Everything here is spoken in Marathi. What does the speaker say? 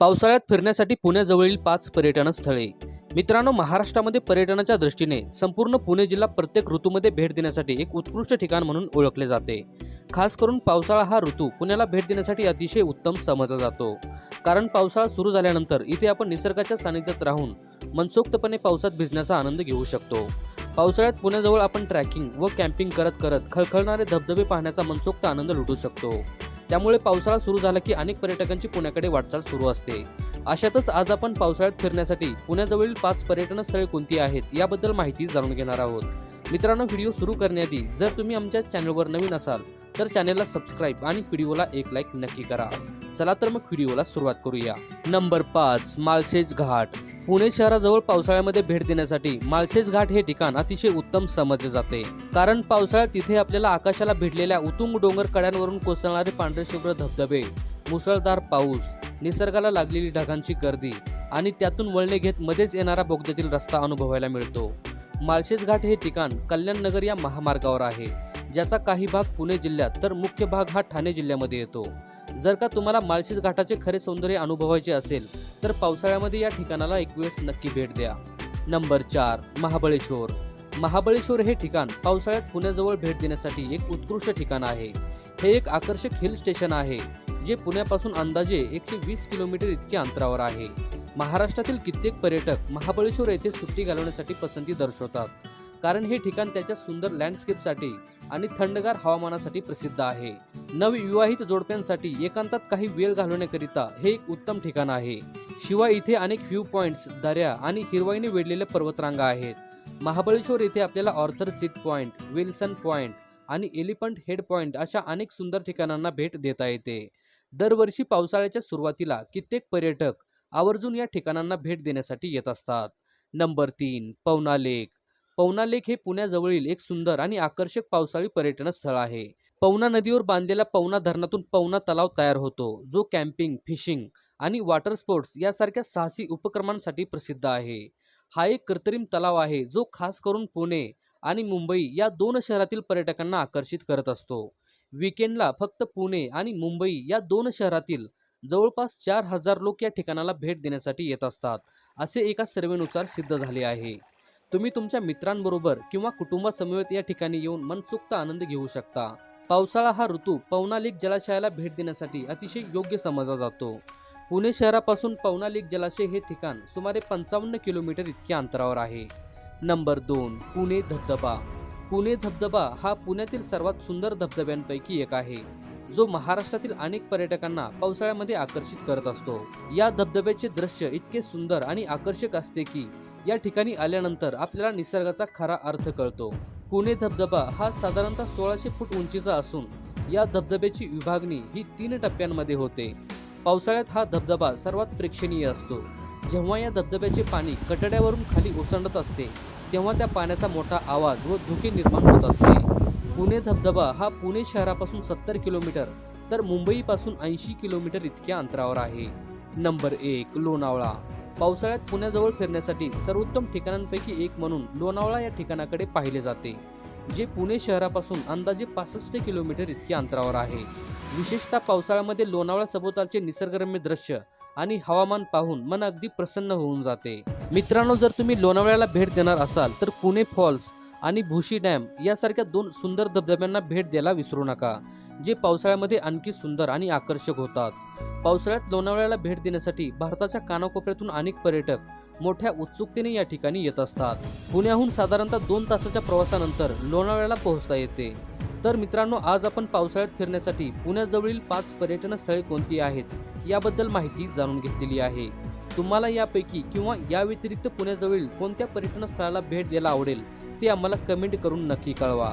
पावसाळ्यात फिरण्यासाठी पुण्याजवळील पाच पर्यटन स्थळे. मित्रांनो महाराष्ट्रामध्ये पर्यटनाच्या दृष्टीने संपूर्ण पुणे जिल्हा प्रत्येक ऋतूमध्ये भेट देण्यासाठी एक उत्कृष्ट ठिकाण म्हणून ओळखले जाते. खास करून पावसाळा हा ऋतू पुण्याला भेट देण्यासाठी अतिशय उत्तम समजला जातो. कारण पावसाळा सुरू झाल्यानंतर इथे आपण निसर्गाच्या सानिध्यात राहून मनसोक्तपणे पावसात भिजण्याचा आनंद घेऊ शकतो. पावसाळ्यात पुण्याजवळ आपण ट्रॅकिंग व कॅम्पिंग करत करत खळखळणारे धबधबे पाहण्याचा मनसोक्त आनंद लुटू शकतो. त्यामुळे पावसाळा सुरू झाला की अनेक पर्यटकांची पुण्याकडे वाटचाल सुरू असते. अशातच आज आपण पावसाळ्यात फिरण्यासाठी पुण्याजवळील पाच पर्यटन स्थळे कोणती आहेत याबद्दल माहिती जाणून घेणार आहोत. मित्रांनो व्हिडिओ सुरू करण्याआधी जर तुम्ही आमच्या चॅनलवर नवीन असाल तर चॅनलला सबस्क्राईब आणि व्हिडिओला एक लाईक नक्की करा. चला तर मग व्हिडिओला सुरुवात करूया. नंबर पाच माळशेज घाट. पुणे शहराजवळ पावसाळ्यामध्ये भेट देण्यासाठी माळशेज घाट हे ठिकाण अतिशय उत्तम समजले जाते. कारण पावसाळ्यात तिथे आपल्याला आकाशाला भिडलेल्या उतुंग डोंगर कड्यांवरून कोसळणारे पांढरे शुभ्र धबधबे मुसळधार पाऊस निसर्गाला लागलेली ढगांची गर्दी आणि त्यातून वळणे घेत मध्येच येणारा बोगद्यातील रस्ता अनुभवायला मिळतो. माळशेज घाट हे ठिकाण कल्याण नगर या महामार्गावर आहे. ज्याचा काही भाग पुणे जिल्ह्यात तर मुख्य भाग हा ठाणे जिल्ह्यामध्ये येतो. जर का तुम्हाला माळशेज घाटाचे खरे सौंदर्य अनुभवायचे असेल तर पावसाळ्यामध्ये या ठिकाणाला एक वेळेस नक्की भेट द्या. नंबर चार महाबळेश्वर. महाबळेश्वर हे ठिकाण पावसाळ्यात पुण्याजवळ भेट देण्यासाठी एक उत्कृष्ट ठिकाण आहे. हे एक आकर्षक हिल स्टेशन आहे जे पुण्यापासून अंदाजे एकशे वीस किलोमीटर इतक्या अंतरावर आहे. महाराष्ट्रातील कित्येक पर्यटक महाबळेश्वर येथे सुट्टी घालवण्यासाठी पसंती दर्शवतात. कारण हे ठिकाण त्याच्या सुंदर लँडस्केपसाठी आणि थंडगार हवामानासाठी प्रसिद्ध आहे. नवविवाहित जोडप्यांसाठी एकांतात काही वेळ घालवण्याकरिता हे एक उत्तम ठिकाण आहे. शिवाय इथे अनेक व्ह्यू पॉइंट्स दऱ्या आणि हिरवाईने वेढलेल्या पर्वतरांगा आहेत. महाबळेश्वर येथे आपल्याला Arthur seat point Wilson point आणि एलिफंट हेड पॉइंट अशा अनेक सुंदर ठिकाणांना भेट देता येते. दरवर्षी पावसाळ्याच्या सुरुवातीला कित्येक पर्यटक आवर्जून या ठिकाणांना भेट देण्यासाठी येत असतात. नंबर तीन पवना लेक पवना लेक हे पुण्याजवळील एक सुंदर आणि आकर्षक पावसाळी पर्यटन स्थळ आहे. पवना नदीवर बांधलेल्या पवना धरणातून पवना तलाव तयार होतो जो कॅम्पिंग फिशिंग आणि वॉटर स्पोर्ट्स यासारख्या साहसी उपक्रमांसाठी प्रसिद्ध आहे. हा एक कृत्रिम तलाव आहे जो खास करून पुणे आणि मुंबई या दोन शहरातील पर्यटकांना आकर्षित करत असतो. विकेंडला फक्त पुणे आणि मुंबई या दोन शहरातील जवळपास चार हजार लोक या ठिकाणाला भेट देण्यासाठी येत असतात असे एका सर्वेनुसार सिद्ध झाले आहे. तुम्ही तुमच्या मित्रांबरोबर किंवा कुटुंबासमवेत या ठिकाणी येऊन मनसुक्त आनंद घेऊ शकता. पावसाळा हा ऋतू पवनालिक जलाशयाला भेट देण्यासाठी अतिशय योग्य समजला जातो. पुणे शहरापासून पवनालिक जलाशय हे ठिकाण सुमारे पंचावन्न किलोमीटर इतक्या अंतरावर आहे. नंबर दोन पुणे धबधबा. पुणे धबधबा हा पुण्यातील सर्वात सुंदर धबधब्यांपैकी एक आहे. जो महाराष्ट्रातील अनेक पर्यटकांना पावसाळ्यामध्ये आकर्षित करत असतो. या धबधब्याचे दृश्य इतके सुंदर आणि आकर्षक असते की या ठिकाणी आल्यानंतर आपल्याला निसर्गाचा खरा अर्थ कळतो. पुणे धबधबा हा साधारणतः सोळाशे फूट उंचीचा असून या धबधब्याची विभागणी ही तीन टप्प्यांमध्ये होते. पावसाळ्यात हा धबधबा सर्वात प्रेक्षणीय असतो. जेव्हा या धबधब्याचे पाणी कटड्यावरून खाली ओसंडत असते तेव्हा त्या पाण्याचा मोठा आवाज व धुके निर्माण होत असते. पुणे धबधबा हा पुणे शहरापासून सत्तर किलोमीटर तर मुंबईपासून ऐंशी किलोमीटर इतक्या अंतरावर आहे. नंबर एक लोणावळा. पावसाळ्यात पुण्याजवळ फिरण्यासाठी सर्वोत्तम ठिकाणांपैकी एक म्हणून लोणावळा या ठिकाणाकडे पाहिले जाते जे पुणे शहरापासून अंदाजे पासष्ट किलोमीटर इतक्या अंतरावर आहे. विशेषतः पावसाळ्यामध्ये लोणावळा सभोवतालचे निसर्गरम्य दृश्य आणि हवामान पाहून मन अगदी प्रसन्न होऊन जाते. मित्रांनो जर तुम्ही लोणावळ्याला भेट देणार असाल तर पुणे फॉल्स आणि भुशी डॅम यासारख्या दोन सुंदर धबधब्यांना भेट द्यायला विसरू नका. जे पावसाळ्यामध्ये आणखी सुंदर आणि आकर्षक होतात. पावसाळ्यात लोणावळ्याला भेट देण्यासाठी भारताच्या कानाकोपऱ्यातून अनेक पर्यटक मोठ्या उत्सुकतेने या ठिकाणी येत असतात. पुण्याहून साधारणतः दोन तासाच्या प्रवासानंतर लोणावळ्याला पोहोचता येते. तर मित्रांनो आज आपण पावसाळ्यात फिरण्यासाठी पुण्याजवळील पाच पर्यटन स्थळे कोणती आहेत याबद्दल माहिती जाणून घेतलेली आहे. तुम्हाला यापैकी किंवा या व्यतिरिक्त पुण्याजवळील कोणत्या पर्यटन स्थळाला भेट द्यायला आवडेल ते आम्हाला कमेंट करून नक्की कळवा.